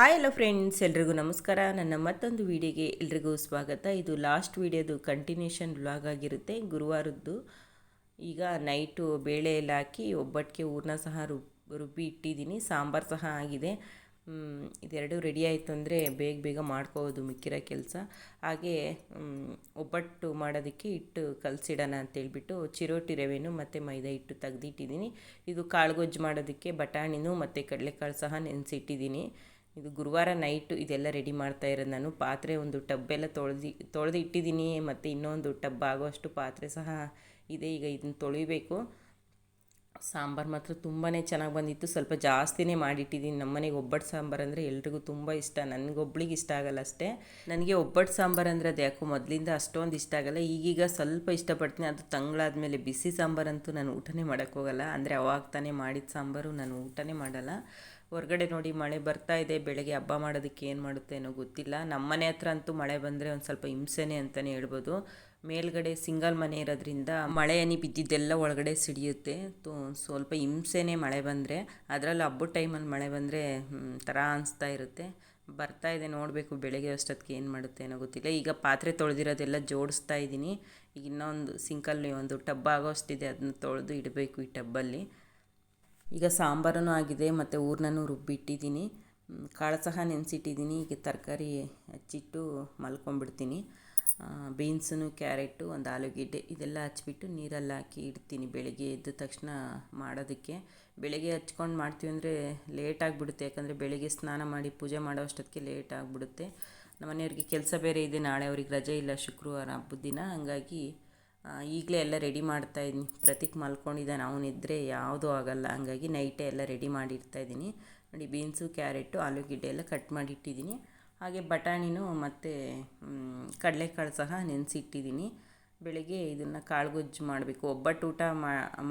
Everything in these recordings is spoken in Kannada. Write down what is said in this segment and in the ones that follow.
ಹಾಯ್, ಹಲೋ ಫ್ರೆಂಡ್ಸ್, ಎಲ್ರಿಗೂ ನಮಸ್ಕಾರ. ನನ್ನ ಮತ್ತೊಂದು ವಿಡಿಯೋಗೆ ಎಲ್ರಿಗೂ ಸ್ವಾಗತ. ಇದು ಲಾಸ್ಟ್ ವಿಡಿಯೋದು, ಕಂಟಿನ್ಯೂಷನ್ ವ್ಲಾಗ್ ಆಗಿರುತ್ತೆ. ಗುರುವಾರದ್ದು ಈಗ ನೈಟು ಬೇಳೆ ಎಲ್ಲ ಹಾಕಿ ಒಬ್ಬಟ್ಟಿಗೆ ಊರ್ನ ಸಹ ರುಬ್, ರುಬ್ಬಿ ಇಟ್ಟಿದ್ದೀನಿ. ಸಾಂಬಾರು ಸಹ ಆಗಿದೆ. ಇದೆರಡು ರೆಡಿ ಆಯಿತು ಅಂದರೆ ಬೇಗ ಬೇಗ ಮಾಡ್ಕೋಬೋದು ಮಿಕ್ಕಿರೋ ಕೆಲಸ. ಹಾಗೆ ಒಬ್ಬಟ್ಟು ಮಾಡೋದಕ್ಕೆ ಹಿಟ್ಟು ಕಲಸಿಡೋಣ ಅಂತೇಳ್ಬಿಟ್ಟು ಚಿರೋಟಿ ರವೆನೂ ಮತ್ತು ಮೈದಾ ಹಿಟ್ಟು ತೆಗೆದಿಟ್ಟಿದ್ದೀನಿ. ಇದು ಕಾಳುಗೊಜ್ಜು ಮಾಡೋದಕ್ಕೆ ಬಟಾಣಿನೂ ಮತ್ತು ಕಡಲೆಕಾಳು ಸಹ ನೆನೆಸಿಟ್ಟಿದ್ದೀನಿ. ಇದು ಗುರುವಾರ ನೈಟು ಇದೆಲ್ಲ ರೆಡಿ ಮಾಡ್ತಾ ಇರೋದು. ನಾನು ಪಾತ್ರೆ ಒಂದು ಟಬ್ಬೆಲ್ಲ ತೊಳೆದು ತೊಳೆದು ಇಟ್ಟಿದ್ದೀನಿ. ಮತ್ತು ಇನ್ನೊಂದು ಟಬ್ ಆಗುವಷ್ಟು ಪಾತ್ರೆ ಸಹ ಇದೆ. ಈಗ ಇದನ್ನು ತೊಳಿಬೇಕು. ಸಾಂಬಾರು ಮಾತ್ರ ತುಂಬಾ ಚೆನ್ನಾಗಿ ಬಂದಿತ್ತು. ಸ್ವಲ್ಪ ಜಾಸ್ತಿನೇ ಮಾಡಿಟ್ಟಿದ್ದೀನಿ. ನಮ್ಮನೆಗೆ ಒಬ್ಬಟ್ಟು ಸಾಂಬಾರು ಅಂದರೆ ಎಲ್ರಿಗೂ ತುಂಬ ಇಷ್ಟ. ನನಗೊಬ್ಳಿಗೆ ಇಷ್ಟ ಆಗಲ್ಲ ಅಷ್ಟೇ. ನನಗೆ ಒಬ್ಬಟ್ಟು ಸಾಂಬಾರು ಅಂದರೆ ಅದು ಯಾಕೋ ಮೊದಲಿಂದ ಅಷ್ಟೊಂದು ಇಷ್ಟ ಆಗಲ್ಲ. ಈಗೀಗ ಸ್ವಲ್ಪ ಇಷ್ಟಪಡ್ತೀನಿ. ಅದು ತಂಗಳಾದ ಮೇಲೆ ಬಿಸಿ ಸಾಂಬಾರಂತೂ ನಾನು ಊಟನೇ ಮಾಡೋಕ್ಕೋಗಲ್ಲ ಅಂದರೆ ಅವಾಗ ತಾನೇ ಮಾಡಿದ ಸಾಂಬಾರು ನಾನು ಊಟನೇ ಮಾಡಲ್ಲ. ಹೊರಗಡೆ ನೋಡಿ ಮಳೆ ಬರ್ತಾ ಇದೆ, ಬೆಳಗ್ಗೆ ಹಬ್ಬ ಮಾಡೋದಕ್ಕೆ ಏನು ಮಾಡುತ್ತೆ ಅನ್ನೋ ಗೊತ್ತಿಲ್ಲ. ನಮ್ಮ ಮನೆ ಹತ್ರ ಅಂತೂ ಮಳೆ ಬಂದರೆ ಒಂದು ಸ್ವಲ್ಪ ಹಿಂಸೆನೇ ಅಂತಲೇ ಹೇಳ್ಬೋದು. ಮೇಲ್ಗಡೆ ಸಿಂಗಲ್ ಮನೆ ಇರೋದ್ರಿಂದ ಮಳೆ ಹನಿ ಬಿದ್ದಿದ್ದೆಲ್ಲ ಒಳಗಡೆ ಸಿಡಿಯುತ್ತೆ. ತೋ, ಸ್ವಲ್ಪ ಹಿಂಸೆನೇ ಮಳೆ ಬಂದರೆ, ಅದರಲ್ಲೂ ಹಬ್ಬದ ಟೈಮಲ್ಲಿ ಮಳೆ ಬಂದರೆ ಥರ ಅನಿಸ್ತಾ ಇರುತ್ತೆ. ಬರ್ತಾ ಇದೆ, ನೋಡಬೇಕು ಬೆಳಗ್ಗೆ ಅಷ್ಟೊತ್ತಿಗೆ ಏನು ಮಾಡುತ್ತೆ ಅನ್ನೋ ಗೊತ್ತಿಲ್ಲ. ಈಗ ಪಾತ್ರೆ ತೊಳೆದಿರೋದೆಲ್ಲ ಜೋಡಿಸ್ತಾ ಇದ್ದೀನಿ. ಈಗ ಇನ್ನೊಂದು ಸಿಂಕಲ್ಲಿ ಒಂದು ಟಬ್ ಆಗೋ ಅಷ್ಟಿದೆ ಅದನ್ನ ತೊಳೆದು ಇಡಬೇಕು ಈ ಟಬ್ಬಲ್ಲಿ. ಈಗ ಸಾಂಬಾರೂ ಆಗಿದೆ, ಮತ್ತು ಊರ್ನೂ ರುಬ್ಬಿಟ್ಟಿದ್ದೀನಿ. ಕಾಳು ಸಹ ನೆನೆಸಿಟ್ಟಿದ್ದೀನಿ. ಈಗ ತರಕಾರಿ ಹಚ್ಚಿಟ್ಟು ಮಲ್ಕೊಂಡ್ಬಿಡ್ತೀನಿ ಬೀನ್ಸನ್ನು ಕ್ಯಾರೆಟು, ಒಂದು ಆಲೂಗೆಡ್ಡೆ ಇದೆಲ್ಲ ಹಚ್ಬಿಟ್ಟು ನೀರಲ್ಲಿ ಹಾಕಿ ಇಡ್ತೀನಿ ಬೆಳಗ್ಗೆ ಎದ್ದ ತಕ್ಷಣ ಮಾಡೋದಕ್ಕೆ. ಬೆಳಗ್ಗೆ ಹಚ್ಕೊಂಡು ಮಾಡ್ತೀವಿ ಅಂದರೆ ಲೇಟ್ ಆಗಿಬಿಡುತ್ತೆ. ಯಾಕಂದರೆ ಬೆಳಗ್ಗೆ ಸ್ನಾನ ಮಾಡಿ ಪೂಜೆ ಮಾಡೋ ಅಷ್ಟೊತ್ತಿಗೆ ಲೇಟ್ ಆಗಿಬಿಡುತ್ತೆ. ನಮ್ಮ ಮನೆಯವ್ರಿಗೆ ಕೆಲಸ ಬೇರೆ ಇದೆ. ನಾಳೆ ಅವ್ರಿಗೆ ರಜೆ ಇಲ್ಲ. ಶುಕ್ರವಾರ ಹಬ್ಬದ ದಿನ. ಹಂಗಾಗಿ ಈಗಲೇ ಎಲ್ಲ ರೆಡಿ ಮಾಡ್ತಾ ಇದ್ದೀನಿ. ಪ್ರತೀಕ್ ಮಲ್ಕೊಂಡಿದ್ದಾನೆ ಅವನಿದ್ದರೆ ಯಾವುದೂ ಆಗಲ್ಲ. ಹಂಗಾಗಿ ನೈಟೇ ಎಲ್ಲ ರೆಡಿ ಮಾಡಿ ಇದ್ದೀನಿ. ನೋಡಿ ಬೀನ್ಸು ಕ್ಯಾರೆಟು ಆಲೂಗಡ್ಡೆ ಎಲ್ಲ ಕಟ್ ಮಾಡಿಟ್ಟಿದ್ದೀನಿ. ಹಾಗೆ ಬಟಾಣಿನೂ ಮತ್ತು ಕಡಲೆಕಾಳು ಸಹ ನೆನೆಸಿಟ್ಟಿದ್ದೀನಿ. ಬೆಳಗ್ಗೆ ಇದನ್ನು ಕಾಳುಗೊಜ್ಜು ಮಾಡಬೇಕು. ಒಬ್ಬಟ್ಟು ಊಟ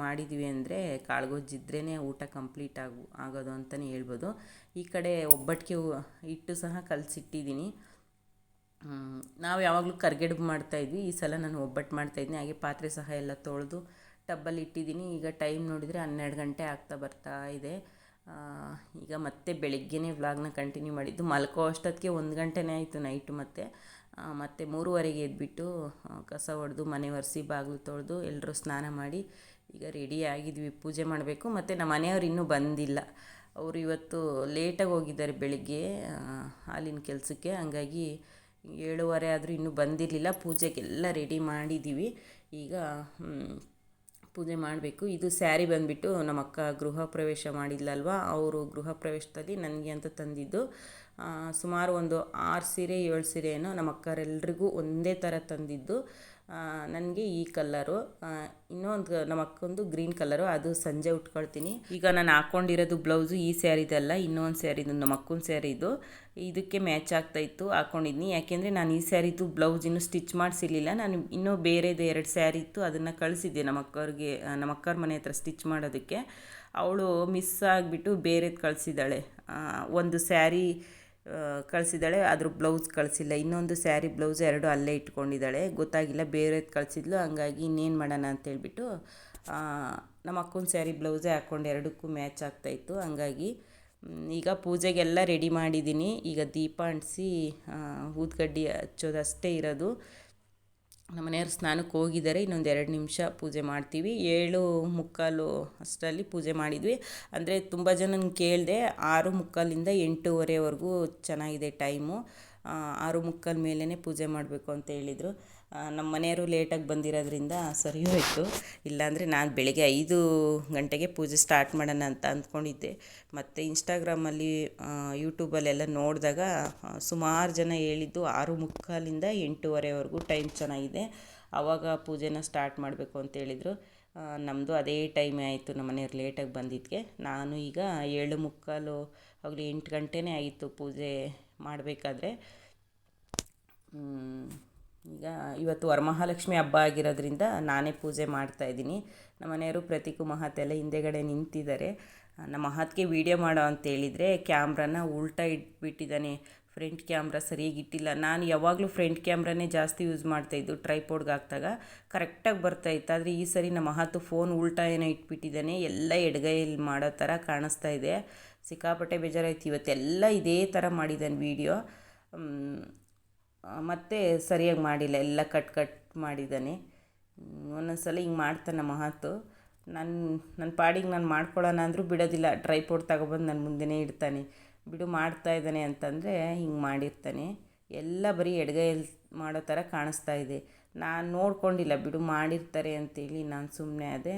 ಮಾಡಿದ್ವಿ ಅಂದರೆ ಕಾಳುಗೊಜ್ಜು ಇದ್ರೇ ಊಟ ಕಂಪ್ಲೀಟ್ ಆಗು, ಆಗೋದು ಅಂತಲೇ ಹೇಳ್ಬೋದು. ಈ ಕಡೆ ಒಬ್ಬಟ್ಟಿಗೆ ಇಟ್ಟು ಸಹ ಕಲಸಿಟ್ಟಿದ್ದೀನಿ. ನಾವು ಯಾವಾಗಲೂ ಕರ್ಗೆಡ್ಬು ಮಾಡ್ತಾಯಿದ್ವಿ ಈ ಸಲ ನಾನು ಒಬ್ಬಟ್ಟು ಮಾಡ್ತಾಯಿದ್ದೀನಿ ಹಾಗೆ ಪಾತ್ರೆ ಸಹ ಎಲ್ಲ ತೊಳೆದು ಟಬ್ಬಲ್ಲಿ ಇಟ್ಟಿದ್ದೀನಿ. ಈಗ ಟೈಮ್ ನೋಡಿದರೆ ಹನ್ನೆರಡು ಗಂಟೆ ಆಗ್ತಾ ಬರ್ತಾ ಇದೆ. ಈಗ ಮತ್ತೆ ಬೆಳಗ್ಗೆನೇ ವ್ಲಾಗ್ನ ಕಂಟಿನ್ಯೂ ಮಾಡಿದ್ದು. ಮಲ್ಕೋ ಅಷ್ಟೊತ್ತಿಗೆ ಒಂದು ಗಂಟೆನೇ ಆಯಿತು ನೈಟು ಮತ್ತೆ. ಮತ್ತೆ ಮೂರುವರೆಗೆ ಎದ್ಬಿಟ್ಟು ಆ, ಕಸ ಹೊಡೆದು ಮನೆ ಒರೆಸಿ ಬಾಗಿಲು ತೊಳೆದು ಎಲ್ಲರೂ ಸ್ನಾನ ಮಾಡಿ ಈಗ ರೆಡಿ ಆಗಿದ್ವಿ. ಪೂಜೆ ಮಾಡಬೇಕು. ಮತ್ತು ನಮ್ಮ ಮನೆಯವರು ಇನ್ನೂ ಬಂದಿಲ್ಲ. ಅವರು ಇವತ್ತು ಲೇಟಾಗಿ ಹೋಗಿದ್ದಾರೆ ಬೆಳಿಗ್ಗೆ ಹಾಲಿನ ಕೆಲಸಕ್ಕೆ. ಹಂಗಾಗಿ ಏಳುವರೆ ಆದರೂ ಇನ್ನೂ ಬಂದಿರಲಿಲ್ಲ. ಪೂಜೆಗೆಲ್ಲ ರೆಡಿ ಮಾಡಿದ್ದೀವಿ ಈಗ ಪೂಜೆ ಮಾಡಬೇಕು. ಇದು ಸ್ಯಾರಿ ಬಂದುಬಿಟ್ಟು ನಮ್ಮ ಅಕ್ಕ ಗೃಹ ಪ್ರವೇಶ ಮಾಡಿದ್ಲಲ್ವ? ಅವರು ಗೃಹ ಪ್ರವೇಶದಲ್ಲಿ ನನಗೆ ಅಂತ ತಂದಿದ್ದು. ಸುಮಾರು ಒಂದು ಆರು ಸೀರೆ, ಏಳು ಸೀರೆಯನ್ನು ನಮ್ಮ ಅಕ್ಕರೆಲ್ಲರಿಗೂ ಒಂದೇ ಥರ ತಂದಿದ್ದು. ನನಗೆ ಈ ಕಲ್ಲರು ಇನ್ನೊಂದು ನಮ್ಮ ಅಕ್ಕೊಂದು ಗ್ರೀನ್ ಕಲರು, ಅದು ಸಂಜೆ ಉಟ್ಕೊಳ್ತೀನಿ. ಈಗ ನಾನು ಹಾಕ್ಕೊಂಡಿರೋದು ಬ್ಲೌಸು ಈ ಸ್ಯಾರಿದಲ್ಲ ಇನ್ನೊಂದು ಸ್ಯಾರಿದು, ನಮ್ಮ ಅಕ್ಕನ ಸ್ಯಾರಿದು. ಇದಕ್ಕೆ ಮ್ಯಾಚ್ ಆಗ್ತಾಯಿತ್ತು ಹಾಕ್ಕೊಂಡಿದ್ನಿ ಯಾಕೆಂದರೆ ನಾನು ಈ ಸ್ಯಾರಿದು ಬ್ಲೌಸ್ ಇನ್ನೂ ಸ್ಟಿಚ್ ಮಾಡಿಸಿರ್ಲಿಲ್ಲ. ನಾನು ಇನ್ನೂ ಬೇರೆದು ಎರಡು ಸ್ಯಾರಿ ಇತ್ತು, ಅದನ್ನು ಕಳಿಸಿದ್ದೆ ನಮ್ಮ ಅಕ್ಕವ್ರಿಗೆ ನಮ್ಮ ಅಕ್ಕವ್ರ ಮನೆ ಹತ್ರ ಸ್ಟಿಚ್ ಮಾಡೋದಕ್ಕೆ. ಅವಳು ಮಿಸ್ ಆಗಿಬಿಟ್ಟು ಬೇರೆದು ಕಳಿಸಿದ್ದಾಳೆ. ಒಂದು ಸ್ಯಾರಿ ಕಳಿಸಿದ್ದಾಳೆ. ಅದ್ರ ಬ್ಲೌಸ್ ಕಳಿಸಿಲ್ಲ. ಇನ್ನೊಂದು ಸ್ಯಾರಿ ಬ್ಲೌಸ್ ಎರಡು ಅಲ್ಲೇ ಇಟ್ಕೊಂಡಿದ್ದಾಳೆ. ಗೊತ್ತಾಗಿಲ್ಲ. ಬೇರೆದು ಕಳಿಸಿದ್ಲು. ಹಂಗಾಗಿ ಇನ್ನೇನು ಮಾಡೋಣ ಅಂತೇಳ್ಬಿಟ್ಟು ನಮ್ಮ ಅಕ್ಕನ ಸ್ಯಾರಿ ಬ್ಲೌಸೇ ಹಾಕ್ಕೊಂಡು ಎರಡಕ್ಕೂ ಮ್ಯಾಚ್ ಆಗ್ತಾಯಿತ್ತು ಹಂಗಾಗಿ ಈಗ ಪೂಜೆಗೆಲ್ಲ ರೆಡಿ ಮಾಡಿದ್ದೀನಿ. ಈಗ ದೀಪ ಅಂಟಿಸಿ ಊದ್ಕಡ್ಡಿ ಹಚ್ಚೋದಷ್ಟೇ ಇರೋದು. ನಮ್ಮ ಮನೆಯವರು ಸ್ನಾನಕ್ಕೆ ಹೋಗಿದ್ದಾರೆ, ಇನ್ನೊಂದು ಎರಡು ನಿಮಿಷ ಪೂಜೆ ಮಾಡ್ತೀವಿ. ಏಳು ಮುಕ್ಕಾಲು ಅಷ್ಟರಲ್ಲಿ ಪೂಜೆ ಮಾಡಿದ್ವಿ. ಅಂದರೆ ತುಂಬ ಜನನ ಕೇಳಿದೆ ಆರು ಮುಕ್ಕಾಲಿಂದ ಎಂಟೂವರೆವರೆಗೂ ಚೆನ್ನಾಗಿದೆ ಟೈಮು. ಆರು ಮುಕ್ಕಾಲು ಮೇಲೇ ಪೂಜೆ ಮಾಡಬೇಕು ಅಂತ ಹೇಳಿದರು. ನಮ್ಮ ಮನೆಯವರು ಲೇಟಾಗಿ ಬಂದಿರೋದ್ರಿಂದ ಸರಿ ಹೋಯಿತು ಇಲ್ಲಾಂದರೆ ನಾನು ಬೆಳಗ್ಗೆ ಐದು ಗಂಟೆಗೆ ಪೂಜೆ ಸ್ಟಾರ್ಟ್ ಮಾಡೋಣ ಅಂತ ಅಂದ್ಕೊಂಡಿದ್ದೆ. ಮತ್ತು ಇನ್ಸ್ಟಾಗ್ರಾಮಲ್ಲಿ ಯೂಟ್ಯೂಬಲ್ಲೆಲ್ಲ ನೋಡಿದಾಗ ಸುಮಾರು ಜನ ಹೇಳಿದ್ದು ಆರು ಮುಕ್ಕಾಲಿಂದ ಎಂಟೂವರೆವರೆಗೂ ಟೈಮ್ ಚೆನ್ನಾಗಿದೆ. ಆವಾಗ ಪೂಜೆನ ಸ್ಟಾರ್ಟ್ ಮಾಡಬೇಕು ಅಂತ ಹೇಳಿದರು. ನಮ್ಮದು ಅದೇ ಟೈಮೇ ಆಯಿತು, ನಮ್ಮ ಮನೆಯವ್ರು ಲೇಟಾಗಿ ಬಂದಿದ್ದಕ್ಕೆ ನಾನು ಈಗ ಏಳು ಮುಕ್ಕಾಲು, ಆಗಲಿ ಎಂಟು ಗಂಟೆನೇ ಆಯಿತು ಪೂಜೆ ಮಾಡಬೇಕಾದ್ರೆ. ಈಗ ಇವತ್ತು ವರಮಹಾಲಕ್ಷ್ಮಿ ಹಬ್ಬ ಆಗಿರೋದ್ರಿಂದ ನಾನೇ ಪೂಜೆ ಮಾಡ್ತಾ ಇದ್ದೀನಿ. ನಮ್ಮ ಮನೆಯವರು ಪ್ರತೀಕು ಮಹಾತೆಲ್ಲ ಹಿಂದೆಗಡೆ ನಿಂತಿದ್ದಾರೆ. ನಮ್ಮ ಮಹತ್ಗೆ ವೀಡಿಯೋ ಮಾಡೋ ಅಂತ ಹೇಳಿದರೆ ಕ್ಯಾಮ್ರಾನ ಉಲ್ಟಾ ಇಟ್ಬಿಟ್ಟಿದ್ದಾನೆ. ಫ್ರಂಟ್ ಕ್ಯಾಮ್ರಾ ಸರಿಯಾಗಿ ಇಟ್ಟಿಲ್ಲ. ನಾನು ಯಾವಾಗಲೂ ಫ್ರಂಟ್ ಕ್ಯಾಮ್ರಾನೇ ಜಾಸ್ತಿ ಯೂಸ್ ಮಾಡ್ತಾಯಿದ್ದು ಟ್ರೈಪೋಡ್ಗೆ ಹಾಕ್ದಾಗ ಕರೆಕ್ಟಾಗಿ ಬರ್ತಾಯಿತ್ತು ಆದರೆ ಈ ಸರಿ ನಮ್ಮ ಮಹತ್ತು ಫೋನ್ ಉಲ್ಟಾ ಏನೋ ಇಟ್ಬಿಟ್ಟಿದ್ದಾನೆ. ಎಲ್ಲ ಎಡಗೈಯಲ್ಲಿ ಮಾಡೋ ಥರ ಕಾಣಿಸ್ತಾ ಇದೆ. ಸಿಕ್ಕಾಪಟ್ಟೆ ಬೇಜಾರಾಯ್ತು. ಇವತ್ತೆಲ್ಲ ಇದೇ ಥರ ಮಾಡಿದ್ದಾನೆ ವೀಡಿಯೋ. ಮತ್ತು ಸರಿಯಾಗಿ ಮಾಡಿಲ್ಲ. ಎಲ್ಲ ಕಟ್ ಕಟ್ ಮಾಡಿದ್ದಾನೆ. ಒಂದೊಂದು ಸಲ ಹಿಂಗೆ ಮಾಡ್ತಾನೆ ಮಹತ್ತು ನನ್ನ ನನ್ನ ಪಾಡಿಗೆ ನಾನು ಮಾಡ್ಕೊಳ್ಳೋಣ ಅಂದರೂ ಬಿಡೋದಿಲ್ಲ. ಟ್ರೈಪೋಡ್ ತಗೊಬಂದು ನನ್ನ ಮುಂದೆನೇ ಇಡ್ತಾನೆ. ಬಿಡು, ಮಾಡ್ತಾ ಇದ್ದಾನೆ ಅಂತಂದರೆ ಹಿಂಗೆ ಮಾಡಿರ್ತಾನೆ. ಎಲ್ಲ ಬರೀ ಎಡಗೈಯಲ್ಲಿ ಮಾಡೋ ಥರ ಕಾಣಿಸ್ತಾ ಇದೆ. ನಾನು ನೋಡ್ಕೊಂಡಿಲ್ಲ. ಬಿಡು, ಮಾಡಿರ್ತಾರೆ ಅಂತೇಳಿ ನಾನು ಸುಮ್ಮನೆ ಅದೇ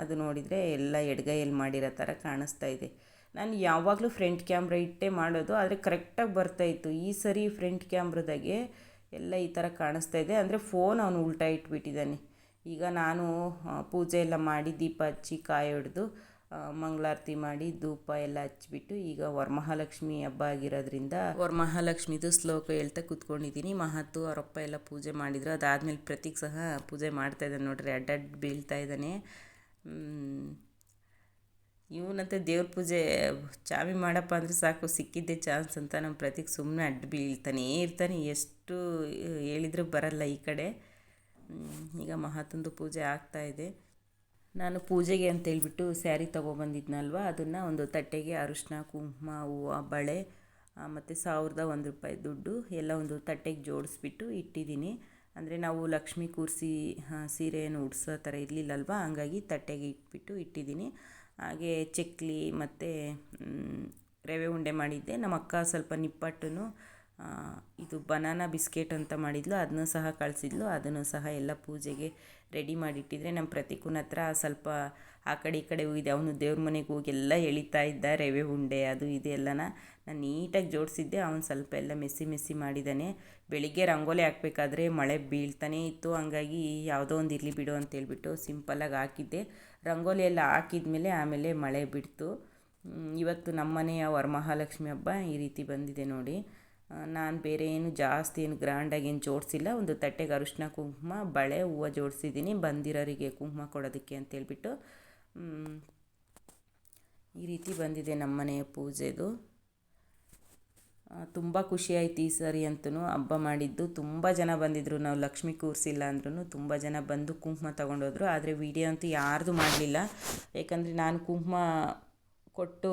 ಅದು ನೋಡಿದರೆ ಎಲ್ಲ ಎಡಗೈಯಲ್ಲಿ ಮಾಡಿರೋ ಥರ ಕಾಣಿಸ್ತಾ ಇದೆ. ನಾನು ಯಾವಾಗಲೂ ಫ್ರಂಟ್ ಕ್ಯಾಮ್ರಾ ಇಟ್ಟೇ ಮಾಡೋದು, ಆದರೆ ಕರೆಕ್ಟಾಗಿ ಬರ್ತಾಯಿತ್ತು ಈ ಸರಿ ಫ್ರಂಟ್ ಕ್ಯಾಮ್ರದಾಗೆ ಎಲ್ಲ ಈ ಥರ ಕಾಣಿಸ್ತಾ ಇದೆ. ಅಂದರೆ ಫೋನ್ ಅವನು ಉಲ್ಟಾ ಇಟ್ಬಿಟ್ಟಿದ್ದಾನೆ ಈಗ ನಾನು ಪೂಜೆ ಎಲ್ಲ ಮಾಡಿ ದೀಪ ಹಚ್ಚಿ ಕಾಯಿ ಹೊಡೆದು ಮಂಗಳಾರತಿ ಮಾಡಿ ಧೂಪ ಎಲ್ಲ ಹಚ್ಬಿಟ್ಟು ಈಗ ವರಮಹಾಲಕ್ಷ್ಮಿ ಹಬ್ಬ ಆಗಿರೋದ್ರಿಂದ ವರಮಹಾಲಕ್ಷ್ಮಿದು ಶ್ಲೋಕ ಹೇಳ್ತಾ ಕೂತ್ಕೊಂಡಿದ್ದೀನಿ ಮಹತ್ತು, ಅವರಪ್ಪ ಎಲ್ಲ ಪೂಜೆ ಮಾಡಿದ್ರು. ಅದಾದಮೇಲೆ ಪ್ರತೀಕ್ ಸಹ ಪೂಜೆ ಮಾಡ್ತಾ ಇದ್ದಾನೆ ನೋಡ್ರಿ. ಅಡ್ಡಡ್ಡ ಬೀಳ್ತಾ ಇದ್ದಾನೆ ಇವನಂತೆ ದೇವ್ರ ಪೂಜೆ ಚಾವಿ ಮಾಡಪ್ಪ ಅಂದರೆ ಸಾಕು, ಸಿಕ್ಕಿದ್ದೆ ಚಾನ್ಸ್ ಅಂತ ನಮ್ಮ ಪ್ರತೀಕ್ ಸುಮ್ಮನೆ ಅಡ್ಡ ಬೀಳ್ತಾನೇ ಇರ್ತಾನೆ. ಎಷ್ಟು ಹೇಳಿದ್ರೂ ಬರಲ್ಲ ಈ ಕಡೆ. ಈಗ ಮಹಾತಂದು ಪೂಜೆ ಆಗ್ತಾಯಿದೆ ನಾನು ಪೂಜೆಗೆ ಅಂತ ಹೇಳ್ಬಿಟ್ಟು ಸ್ಯಾರಿ ತೊಗೊಬಂದಿದ್ನಲ್ವ? ಅದನ್ನು ಒಂದು ತಟ್ಟೆಗೆ ಅರಿಶಿನ, ಕುಂಕುಮ, ಹೂವು, ಬಳೆ ಮತ್ತು ಸಾವಿರದ ಒಂದು ರೂಪಾಯಿ ದುಡ್ಡು ಎಲ್ಲ ಒಂದು ತಟ್ಟೆಗೆ ಜೋಡಿಸ್ಬಿಟ್ಟು ಇಟ್ಟಿದ್ದೀನಿ. ಅಂದರೆ ನಾವು ಲಕ್ಷ್ಮಿ ಕೂರಿಸಿ ಸೀರೆಯನ್ನು ಉಡ್ಸೋ ಥರ ಇರಲಿಲ್ಲಲ್ವ? ಹಂಗಾಗಿ ತಟ್ಟೆಗೆ ಇಟ್ಬಿಟ್ಟು ಇಟ್ಟಿದ್ದೀನಿ. ಹಾಗೆ ಚಕ್ಲಿ ಮತ್ತು ರವೆ ಉಂಡೆ ಮಾಡಿದ್ದೆ. ನಮ್ಮ ಅಕ್ಕ ಸ್ವಲ್ಪ ನಿಪ್ಪಟ್ಟು ಇದು ಬನಾನಾ ಬಿಸ್ಕೆಟ್ ಅಂತ ಮಾಡಿದ್ಲು. ಅದನ್ನು ಸಹ ಕಳಿಸಿದ್ಲು. ಅದನ್ನು ಸಹ ಎಲ್ಲ ಪೂಜೆಗೆ ರೆಡಿ ಮಾಡಿಟ್ಟಿದ್ರೆ ನಮ್ಮ ಪ್ರತಿಕೂನ ಹತ್ರ ಸ್ವಲ್ಪ ಆ ಕಡೆ ಈ ಕಡೆ ಹೋಗಿದೆ. ಅವನು ದೇವ್ರ ಮನೆಗೆ ಹೋಗಿ ಎಲ್ಲ ಎಳಿತಾ ಇದ್ದ, ರವೆ ಉಂಡೆ ಅದು ಇದು ಎಲ್ಲನ ನಾನು ನೀಟಾಗಿ ಜೋಡಿಸಿದ್ದೆ. ಅವನು ಸ್ವಲ್ಪ ಎಲ್ಲ ಮೆಸ್ಸಿ ಮೆಸ್ಸಿ ಮಾಡಿದ್ದಾನೆ ಬೆಳಿಗ್ಗೆ ರಂಗೋಲಿ ಹಾಕಬೇಕಾದ್ರೆ ಮಳೆ ಬೀಳ್ತಾನೆ ಇತ್ತು. ಹಂಗಾಗಿ ಯಾವುದೋ ಒಂದು ಇರಲಿ ಬಿಡು ಅಂತೇಳ್ಬಿಟ್ಟು ಸಿಂಪಲ್ಲಾಗಿ ಹಾಕಿದ್ದೆ. ರಂಗೋಲಿ ಎಲ್ಲ ಹಾಕಿದ ಮೇಲೆ ಆಮೇಲೆ ಮಳೆ ಬಿಡ್ತು. ಇವತ್ತು ನಮ್ಮನೆಯ ವರಮಹಾಲಕ್ಷ್ಮಿ ಹಬ್ಬ ಈ ರೀತಿ ಬಂದಿದೆ ನೋಡಿ. ನಾನು ಬೇರೆ ಏನು ಜಾಸ್ತಿ ಏನು ಗ್ರ್ಯಾಂಡಾಗಿ ಏನು ಜೋಡಿಸಿಲ್ಲ. ಒಂದು ತಟ್ಟೆಗೆ ಅರಿಶಿನ ಕುಂಕುಮ, ಬಳೆ, ಹೂವು ಜೋಡಿಸಿದ್ದೀನಿ. ಬಂದಿರೋರಿಗೆ ಕುಂಕುಮ ಕೊಡೋದಕ್ಕೆ ಅಂತೇಳ್ಬಿಟ್ಟು ಈ ರೀತಿ ಬಂದಿದೆ ನಮ್ಮ ಮನೆಯ ಪೂಜೆದು. ತುಂಬ ಖುಷಿಯಾಯ್ತು ಈ ಸರಿ ಅಂತೂ ಹಬ್ಬ ಮಾಡಿದ್ದು. ತುಂಬ ಜನ ಬಂದಿದ್ದರು ನಾವು ಲಕ್ಷ್ಮಿ ಕೂರಿಸಿಲ್ಲ ಅಂದ್ರೂ ತುಂಬ ಜನ ಬಂದು ಕುಂಕುಮ ತೊಗೊಂಡೋದ್ರು. ಆದರೆ ವಿಡಿಯೋ ಅಂತೂ ಯಾರ್ದು ಮಾಡಲಿಲ್ಲ. ಏಕೆಂದರೆ ನಾನು ಕುಂಕುಮ ಕೊಟ್ಟು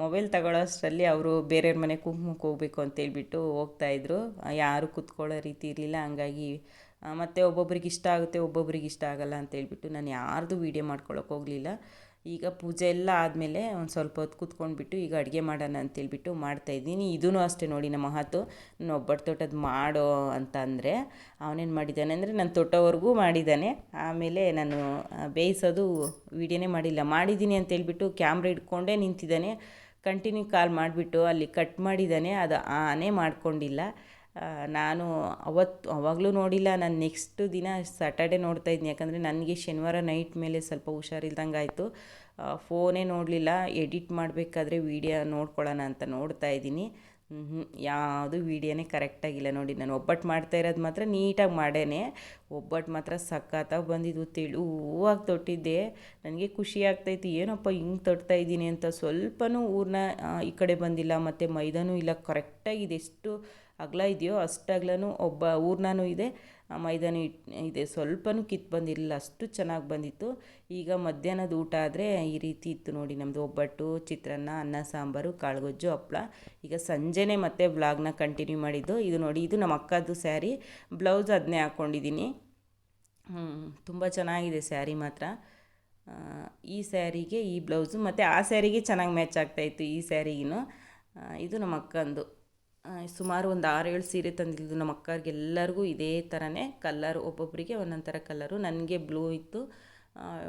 ಮೊಬೈಲ್ ತಗೊಳ್ಳೋಷ್ಟರಲ್ಲಿ ಅವರು ಬೇರೆಯವ್ರ ಮನೆ ಕುಂಕುಮಕ್ಕೆ ಹೋಗ್ಬೇಕು ಅಂತೇಳ್ಬಿಟ್ಟು ಹೋಗ್ತಾಯಿದ್ರು ಯಾರು ಕುತ್ಕೊಳ್ಳೋ ರೀತಿ ಇರಲಿಲ್ಲ. ಹಂಗಾಗಿ ಮತ್ತು ಒಬ್ಬೊಬ್ರಿಗೆ ಇಷ್ಟ ಆಗುತ್ತೆ, ಒಬ್ಬೊಬ್ರಿಗೆ ಇಷ್ಟ ಆಗಲ್ಲ ಅಂತ ಅಂತೇಳ್ಬಿಟ್ಟು ನಾನು ಯಾರ್ದು ವೀಡಿಯೋ ಮಾಡ್ಕೊಳ್ಳೋಕೆ ಹೋಗಲಿಲ್ಲ. ಈಗ ಪೂಜೆ ಎಲ್ಲ ಆದಮೇಲೆ ಒಂದು ಸ್ವಲ್ಪ ಹೊತ್ತು ಕೂತ್ಕೊಂಡ್ಬಿಟ್ಟು ಈಗ ಅಡುಗೆ ಮಾಡೋಣ ಅಂತೇಳ್ಬಿಟ್ಟು ಮಾಡ್ತಾಯಿದ್ದೀನಿ ಇದೂ ಅಷ್ಟೇ ನೋಡಿ ನಮ್ಮ ಮಹತು ನಾನು ಒಬ್ಬಟ್ಟು ತೋಟದ ಮಾಡೋ ಅಂತ ಅಂದರೆ ಅವನೇನು ಮಾಡಿದ್ದಾನೆ ಅಂದರೆ ನಾನು ತೋಟವರೆಗೂ ಮಾಡಿದ್ದಾನೆ. ಆಮೇಲೆ ನಾನು ಬೇಯಿಸೋದು ವೀಡಿಯೋನೇ ಮಾಡಿಲ್ಲ. ಮಾಡಿದ್ದೀನಿ ಅಂತೇಳ್ಬಿಟ್ಟು ಕ್ಯಾಮ್ರಾ ಇಟ್ಕೊಂಡೇ ನಿಂತಿದ್ದಾನೆ. ಕಂಟಿನ್ಯೂ ಕಾಲ್ ಮಾಡಿಬಿಟ್ಟು ಅಲ್ಲಿ ಕಟ್ ಮಾಡಿದ್ದಾನೆ. ಅದು ಆನೇ ಮಾಡ್ಕೊಂಡಿಲ್ಲ. ನಾನು ಅವತ್ತು ಅವಾಗಲೂ ನೋಡಿಲ್ಲ, ನಾನು ನೆಕ್ಸ್ಟ್ ದಿನ ಸ್ಯಾಟರ್ಡೆ ನೋಡ್ತಾ ಇದ್ದೀನಿ ಯಾಕಂದರೆ ನನಗೆ ಶನಿವಾರ ನೈಟ್ ಮೇಲೆ ಸ್ವಲ್ಪ ಹುಷಾರಿಲ್ದಂಗೆ ಆಯಿತು ಫೋನೇ ನೋಡಲಿಲ್ಲ. ಎಡಿಟ್ ಮಾಡಬೇಕಾದ್ರೆ ವೀಡಿಯೋ ನೋಡ್ಕೊಳ್ಳೋಣ ಅಂತ ನೋಡ್ತಾ ಇದ್ದೀನಿ. ಯಾವುದು ವೀಡಿಯೋನೇ ಕರೆಕ್ಟಾಗಿಲ್ಲ ನೋಡಿ. ನಾನು ಒಬ್ಬಟ್ಟು ಮಾಡ್ತಾ ಇರೋದು ಮಾತ್ರ ನೀಟಾಗಿ ಮಾಡೇನೆ. ಒಬ್ಬಟ್ಟು ಮಾತ್ರ ಸಖತ್ತಾಗಿ ಬಂದಿದ್ದು. ತೆಳುವಾಗಿ ತೊಟ್ಟಿದ್ದೆ. ನನಗೆ ಖುಷಿ ಆಗ್ತಾಯಿತ್ತು ಏನಪ್ಪ ಹಿಂಗೆ ತೊಡ್ತಾ ಇದ್ದೀನಿ ಅಂತ. ಸ್ವಲ್ಪನೂ ಊರನ್ನ ಈ ಕಡೆ ಬಂದಿಲ್ಲ. ಮತ್ತು ಮೈದಾನೂ ಇಲ್ಲ. ಕರೆಕ್ಟಾಗಿದೆ ಎಷ್ಟು ಅಗಲ ಇದೆಯೋ ಅಷ್ಟು ಅಗಲನೂ ಒಬ್ಬ ಊರ್ನೂ ಇದೆ. ಮೈದಾನ ಇದೆ. ಸ್ವಲ್ಪನೂ ಕಿತ್ತು ಬಂದಿರಲಿಲ್ಲ. ಅಷ್ಟು ಚೆನ್ನಾಗಿ ಬಂದಿತ್ತು. ಈಗ ಮಧ್ಯಾಹ್ನದ ಊಟ ಆದರೆ ಈ ರೀತಿ ಇತ್ತು ನೋಡಿ ನಮ್ಮದು ಒಬ್ಬಟ್ಟು, ಚಿತ್ರಾನ್ನ, ಅನ್ನ, ಸಾಂಬಾರು, ಕಾಳುಗೊಜ್ಜು, ಹಪ್ಳ. ಈಗ ಸಂಜೆನೇ ಮತ್ತೆ ವ್ಲಾಗ್ನ ಕಂಟಿನ್ಯೂ ಮಾಡಿದ್ದು. ಇದು ನೋಡಿ, ಇದು ನಮ್ಮ ಅಕ್ಕದ್ದು ಸ್ಯಾರಿ. ಬ್ಲೌಸ್ ಅದನ್ನೇ ಹಾಕ್ಕೊಂಡಿದ್ದೀನಿ ತುಂಬ ಚೆನ್ನಾಗಿದೆ ಸ್ಯಾರಿ ಮಾತ್ರ. ಈ ಸ್ಯಾರಿಗೆ ಈ ಬ್ಲೌಸು ಮತ್ತು ಆ ಸ್ಯಾರಿಗೆ ಚೆನ್ನಾಗಿ ಮ್ಯಾಚ್ ಆಗ್ತಾಯಿತ್ತು ಈ ಸ್ಯಾರಿಗೂ ಇದು ನಮ್ಮ ಅಕ್ಕಂದು. ಸುಮಾರು ಒಂದು ಏಳು ಸೀರೆ ತಂದಿದ್ದು ನಮ್ಮ ಅಕ್ಕರಿಗೆಲ್ಲರಿಗೂ ಇದೇ ಥರನೇ ಕಲ್ಲರ್ ಒಬ್ಬೊಬ್ಬರಿಗೆ ಒಂದೊಂದು ಥರ ಕಲ್ಲರು. ನನಗೆ ಬ್ಲೂ ಇತ್ತು.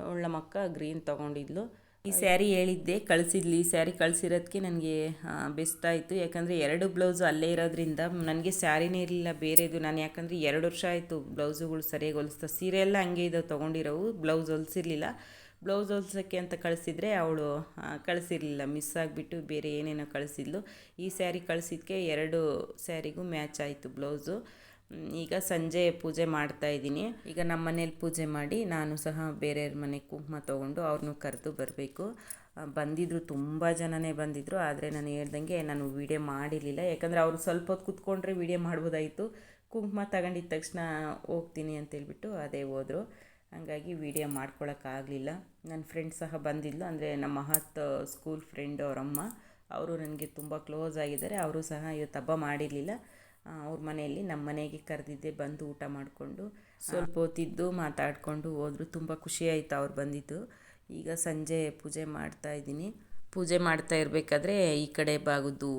ಅವಳ ಮಕ್ಕ ಗ್ರೀನ್ ತೊಗೊಂಡಿದ್ಲು. ಈ ಸ್ಯಾರಿ ಹೇಳಿದ್ದೆ, ಕಳಿಸಿದ್ಲಿ. ಈ ಸ್ಯಾರಿ ಕಳಿಸಿರೋದಕ್ಕೆ ನನಗೆ ಬೆಸ್ಟ್ ಆಯಿತು ಯಾಕಂದರೆ ಎರಡು ಬ್ಲೌಸು ಅಲ್ಲೇ ಇರೋದ್ರಿಂದ ನನಗೆ ಸ್ಯಾರಿನೇ ಇರಲಿಲ್ಲ, ಬೇರೆದು. ನಾನು ಯಾಕಂದರೆ ಎರಡು ವರ್ಷ ಆಯಿತು ಬ್ಲೌಸುಗಳು ಸರಿಯಾಗಿ ಹೊಲಿಸ್ತಾ, ಸೀರೆ ಎಲ್ಲ ಹಂಗೆ ಇದಾವೆ ತೊಗೊಂಡಿರೋವು, ಬ್ಲೌಸ್ ಹೊಲಿಸಿರ್ಲಿಲ್ಲ. ಬ್ಲೌಸ್ ಹೊಲ್ಸೋಕ್ಕೆ ಅಂತ ಕಳಿಸಿದ್ರೆ ಅವಳು ಕಳಿಸಿರಲಿಲ್ಲ. ಮಿಸ್ ಆಗಿಬಿಟ್ಟು ಬೇರೆ ಏನೇನೋ ಕಳಿಸಿದ್ಲು. ಈ ಸ್ಯಾರಿ ಕಳಿಸಿದ್ಕೆ ಎರಡು ಸ್ಯಾರಿಗೂ ಮ್ಯಾಚ್ ಆಯಿತು ಬ್ಲೌಸು. ಈಗ ಸಂಜೆ ಪೂಜೆ ಮಾಡ್ತಾ ಇದ್ದೀನಿ. ಈಗ ನಮ್ಮ ಮನೇಲಿ ಪೂಜೆ ಮಾಡಿ ನಾನು ಸಹ ಬೇರೆಯವ್ರ ಮನೆ ಕುಂಕುಮ ತೊಗೊಂಡು ಅವ್ರನ್ನೂ ಕರೆದು ಬರಬೇಕು. ಬಂದಿದ್ದರು ತುಂಬ ಜನನೇ ಬಂದಿದ್ದರು ಆದರೆ ನಾನು ಹೇಳ್ದಂಗೆ ನಾನು ವೀಡಿಯೋ ಮಾಡಿರಲಿಲ್ಲ. ಯಾಕಂದರೆ ಅವರು ಸ್ವಲ್ಪ ಹೊತ್ತು ಕೂತ್ಕೊಂಡ್ರೆ ವೀಡಿಯೋ ಮಾಡ್ಬೋದಾಯಿತು. ಕುಂಕುಮ ತಗೊಂಡಿದ್ದ ತಕ್ಷಣ ಹೋಗ್ತೀನಿ ಅಂತೇಳ್ಬಿಟ್ಟು ಅದೇ ಹೋದರು. ಹಾಗಾಗಿ ವಿಡಿಯೋ ಮಾಡ್ಕೊಳಕ್ಕಾಗಲಿಲ್ಲ. ನನ್ನ ಫ್ರೆಂಡ್ ಸಹ ಬಂದಿದ್ಲು. ಅಂದರೆ ನಮ್ಮ ಮಹತ್ ಸ್ಕೂಲ್ ಫ್ರೆಂಡ್ ಅವರಮ್ಮ ಅವರು ನನಗೆ ತುಂಬ ಕ್ಲೋಸ್ ಆಗಿದ್ದಾರೆ. ಅವರು ಸಹ ಇವತ್ತು ಹಬ್ಬ ಮಾಡಿರಲಿಲ್ಲ. ಅವ್ರ ಮನೆಯಲ್ಲಿ ನಮ್ಮ ಮನೆಗೆ ಕರೆದಿದ್ದೆ ಬಂದು ಊಟ ಮಾಡಿಕೊಂಡು ಸ್ವಲ್ಪ ಹೊತ್ತಿದ್ದು ಮಾತಾಡಿಕೊಂಡು ಹೋದರು. ತುಂಬ ಖುಷಿ ಆಯಿತು ಅವ್ರು ಬಂದಿದ್ದು. ಈಗ ಸಂಜೆ ಪೂಜೆ ಮಾಡ್ತಾ ಇದ್ದೀನಿ. ಪೂಜೆ ಮಾಡ್ತಾ ಇರಬೇಕಾದ್ರೆ ಈ ಕಡೆ ಬಾಗುದು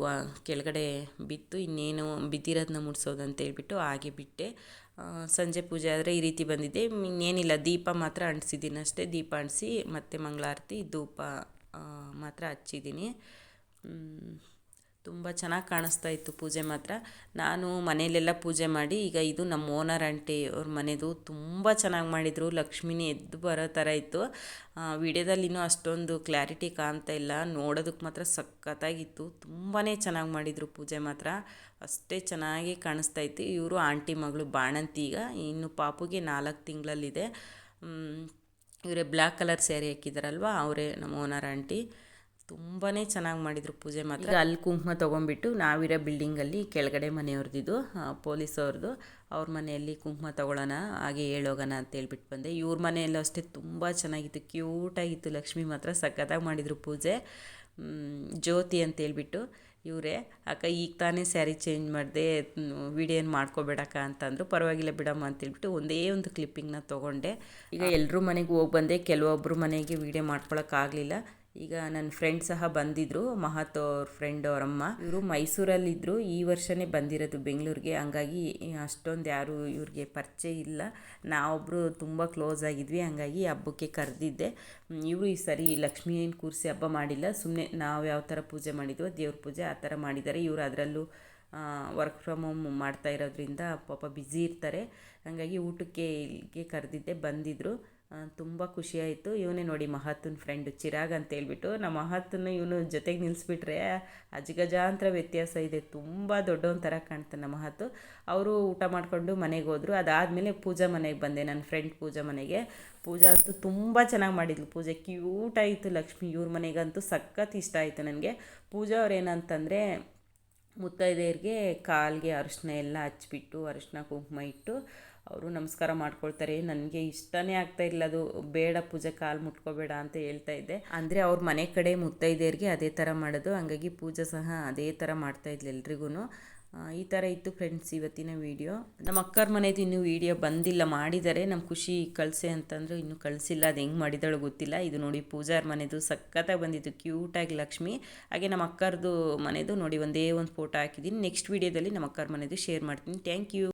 ಕೆಳಗಡೆ ಬಿತ್ತು. ಇನ್ನೇನು ಬಿದ್ದಿರೋದನ್ನ ಮುಡಿಸೋದು ಅಂತ ಹೇಳ್ಬಿಟ್ಟು ಹಾಗೆ ಬಿಟ್ಟೆ. ಸಂಜೆ ಪೂಜೆ ಆದರೆ ಈ ರೀತಿ ಬಂದಿದೆ. ಇನ್ನೇನಿಲ್ಲ, ದೀಪ ಮಾತ್ರ ಅಂಟಿಸಿದ್ದೀನಿ ಅಷ್ಟೇ. ದೀಪ ಅಂಟಿಸಿ ಮತ್ತು ಮಂಗಳಾರತಿ, ಧೂಪ ಮಾತ್ರ ಹಚ್ಚಿದ್ದೀನಿ. ತುಂಬ ಚೆನ್ನಾಗಿ ಕಾಣಿಸ್ತಾ ಇತ್ತು ಪೂಜೆ ಮಾತ್ರ. ನಾನು ಮನೆಯಲ್ಲೆಲ್ಲ ಪೂಜೆ ಮಾಡಿ, ಈಗ ಇದು ನಮ್ಮ ಓನರ್ ಆಂಟಿ ಅವ್ರ ಮನೆಯದು ತುಂಬ ಚೆನ್ನಾಗಿ ಮಾಡಿದರು. ಲಕ್ಷ್ಮಿನೇ ಎದ್ದು ಬರೋ ಥರ ಇತ್ತು. ವಿಡಿಯೋದಲ್ಲಿ ಇನ್ನೂ ಅಷ್ಟೊಂದು ಕ್ಲಾರಿಟಿ ಕಾಣ್ತಾ ಇಲ್ಲ. ನೋಡೋದಕ್ಕೆ ಮಾತ್ರ ಸಖತ್ತಾಗಿತ್ತು. ತುಂಬಾ ಚೆನ್ನಾಗಿ ಮಾಡಿದರು ಪೂಜೆ ಮಾತ್ರ. ಅಷ್ಟೇ ಚೆನ್ನಾಗಿ ಕಾಣಿಸ್ತಾ ಇತ್ತು. ಇವರು ಆಂಟಿ ಮಗಳು ಬಾಣಂತಿ ಈಗ. ಇನ್ನು ಪಾಪುಗೆ ನಾಲ್ಕು ತಿಂಗಳಲ್ಲಿದೆ. ಇವರೇ ಬ್ಲ್ಯಾಕ್ ಕಲರ್ ಸ್ಯಾರಿ ಹಾಕಿದಾರಲ್ವ, ಅವರೇ ನಮ್ಮ ಓನರ್ ಆಂಟಿ. ತುಂಬಾ ಚೆನ್ನಾಗಿ ಮಾಡಿದರು ಪೂಜೆ ಮಾತ್ರ. ಅಲ್ಲಿ ಕುಂಕುಮ ತೊಗೊಂಡ್ಬಿಟ್ಟು ನಾವಿರೋ ಬಿಲ್ಡಿಂಗಲ್ಲಿ ಕೆಳಗಡೆ ಮನೆಯವ್ರದ್ದು ಪೊಲೀಸ್ ಅವ್ರದ್ದು ಅವ್ರ ಮನೆಯಲ್ಲಿ ಕುಂಕುಮ ತೊಗೊಳ್ಳೋಣ, ಹಾಗೆ ಹೇಳೋಗೋಣ ಅಂತ ಹೇಳ್ಬಿಟ್ಟು ಬಂದೆ. ಇವ್ರ ಮನೆಯಲ್ಲೂ ಅಷ್ಟೇ ತುಂಬ ಚೆನ್ನಾಗಿತ್ತು, ಕ್ಯೂಟಾಗಿತ್ತು. ಲಕ್ಷ್ಮಿ ಮಾತ್ರ ಸಖತ್ತಾಗಿ ಮಾಡಿದರು ಪೂಜೆ. ಜ್ಯೋತಿ ಅಂತ ಹೇಳ್ಬಿಟ್ಟು ಇವರೇ, ಅಕ್ಕ, ಈಗ ತಾನೇ ಸ್ಯಾರಿ ಚೇಂಜ್ ಮಾಡಿದೆ ವಿಡಿಯೋ ಏನು ಮಾಡ್ಕೋಬೇಡಕ್ಕ? ಅಂತಂದರು. ಪರವಾಗಿಲ್ಲ ಬಿಡಮ್ಮ ಅಂತೇಳ್ಬಿಟ್ಟು ಒಂದೇ ಒಂದು ಕ್ಲಿಪ್ಪಿಂಗ್ನ ತೊಗೊಂಡೆ. ಈಗ ಎಲ್ಲರೂ ಮನೆಗೆ ಹೋಗಿ ಬಂದೆ. ಕೆಲವೊಬ್ಬರು ಮನೆಗೆ ವಿಡಿಯೋ ಮಾಡ್ಕೊಳಕ್ಕಾಗಲಿಲ್ಲ ಈಗ ನನ್ನ ಫ್ರೆಂಡ್ ಸಹ ಬಂದಿದ್ರು, ಮಹತ್ ಅವ್ರ ಫ್ರೆಂಡ್ ಅವರಮ್ಮ ಇವರು ಮೈಸೂರಲ್ಲಿದ್ದರು ಈ ವರ್ಷನೇ ಬಂದಿರೋದು ಬೆಂಗಳೂರಿಗೆ. ಹಂಗಾಗಿ ಅಷ್ಟೊಂದು ಯಾರು ಇವ್ರಿಗೆ ಪರಿಚಯ ಇಲ್ಲ. ನಾವೊಬ್ಬರು ತುಂಬ ಕ್ಲೋಸ್ ಆಗಿದ್ವಿ, ಹಂಗಾಗಿ ಹಬ್ಬಕ್ಕೆ ಕರೆದಿದ್ದೆ. ಇವರು ಈ ಸರಿ ಏನು ಕೂರಿಸಿ ಹಬ್ಬ ಮಾಡಿಲ್ಲ. ಸುಮ್ಮನೆ ನಾವು ಯಾವ ಥರ ಪೂಜೆ ಮಾಡಿದ್ವೋ, ದೇವ್ರ ಪೂಜೆ ಆ ಥರ ಮಾಡಿದ್ದಾರೆ. ಇವರು ಅದರಲ್ಲೂ ವರ್ಕ್ ಫ್ರಮ್ ಹೋಮ್ ಮಾಡ್ತಾ ಇರೋದ್ರಿಂದ ಪಾಪ ಬ್ಯುಸಿ ಇರ್ತಾರೆ. ಹಾಗಾಗಿ ಊಟಕ್ಕೆ ಇಲ್ಲಿಗೆ ಕರೆದಿದ್ದೆ ಬಂದಿದ್ದರು ತುಂಬ ಖುಷಿಯಾಯಿತು ಇವನೇ ನೋಡಿ ಮಹತ್ತನ ಫ್ರೆಂಡ್ ಚಿರಾಗ್ ಅಂತ ಹೇಳ್ಬಿಟ್ಟು. ನಮ್ಮ ಮಹತ್ತನ್ನು ಇವನು ಜೊತೆಗೆ ನಿಲ್ಲಿಸ್ಬಿಟ್ರೆ ಅಜಗಜಾಂತರ ವ್ಯತ್ಯಾಸ ಇದೆ. ತುಂಬ ದೊಡ್ಡವನ ಥರ ಕಾಣ್ತಾನೆ ಮಹತ್ತು. ಅವರು ಊಟ ಮಾಡಿಕೊಂಡು ಮನೆಗೆ ಹೋದರು. ಅದಾದಮೇಲೆ ಪೂಜಾ ಮನೆಗೆ ಬಂದೆ ನನ್ನ ಫ್ರೆಂಡ್ ಪೂಜಾ ಮನೆಗೆ. ಪೂಜಾ ಅಂತೂ ತುಂಬ ಚೆನ್ನಾಗಿ ಮಾಡಿದ್ಲು. ಪೂಜೆ ಕ್ಯೂಟ್ ಆಯಿತು ಲಕ್ಷ್ಮಿ. ಇವ್ರ ಮನೆಗಂತೂ ಸಖತ್ ಇಷ್ಟ ಆಯಿತು ನನಗೆ. ಪೂಜಾ ಅವ್ರು ಏನಂತಂದರೆ ಮುತ್ತೈದೆಯರಿಗೆ ಕಾಲಿಗೆ ಅರಿಶಿನ ಎಲ್ಲ ಹಚ್ಬಿಟ್ಟು, ಅರಿಶಿನ ಕುಂಕುಮ ಇಟ್ಟು ಅವರು ನಮಸ್ಕಾರ ಮಾಡ್ಕೊಳ್ತಾರೆ, ನನಗೆ ಇಷ್ಟನೇ ಆಗ್ತಾ ಇಲ್ಲ ಅದು ಬೇಡ ಪೂಜೆ ಕಾಲು ಮುಟ್ಕೋಬೇಡ ಅಂತ ಹೇಳ್ತಾ ಇದ್ದೆ. ಅಂದರೆ ಅವ್ರ ಮನೆ ಕಡೆ ಮುತ್ತೈದೆಯರಿಗೆ ಅದೇ ಥರ ಮಾಡೋದು, ಹಂಗಾಗಿ ಪೂಜೆ ಸಹ ಅದೇ ಥರ ಮಾಡ್ತಾ ಇದ್ಲು ಎಲ್ರಿಗೂ ಈ ಥರ ಇತ್ತು ಫ್ರೆಂಡ್ಸ್ ಇವತ್ತಿನ ವಿಡಿಯೋ ನಮ್ಮ ಅಕ್ಕರ ಮನೆದು ಇನ್ನೂ ವಿಡಿಯೋ ಬಂದಿಲ್ಲ ಮಾಡಿದ್ದಾರೆ ನಮ್ಮ ಖುಷಿ ಕಳಿಸೆ ಅಂತಂದ್ರು ಇನ್ನೂ ಕಳಿಸಿಲ್ಲ, ಅದು ಹೆಂಗೆ ಮಾಡಿದಳು ಗೊತ್ತಿಲ್ಲ. ಇದು ನೋಡಿ ಪೂಜಾರ್ ಮನೆದು ಸಖತ್ತಾಗಿ ಬಂದಿತ್ತು ಕ್ಯೂಟಾಗಿ ಲಕ್ಷ್ಮಿ. ಹಾಗೆ ನಮ್ಮ ಅಕ್ಕರದು ಮನೆದು ನೋಡಿ ಒಂದೇ ಒಂದು ಫೋಟೋ ಹಾಕಿದ್ದೀನಿ ನೆಕ್ಸ್ಟ್ ವೀಡಿಯೋದಲ್ಲಿ ನಮ್ಮ ಅಕ್ಕರ ಮನೆದು ಶೇರ್ ಮಾಡ್ತೀನಿ. Thank you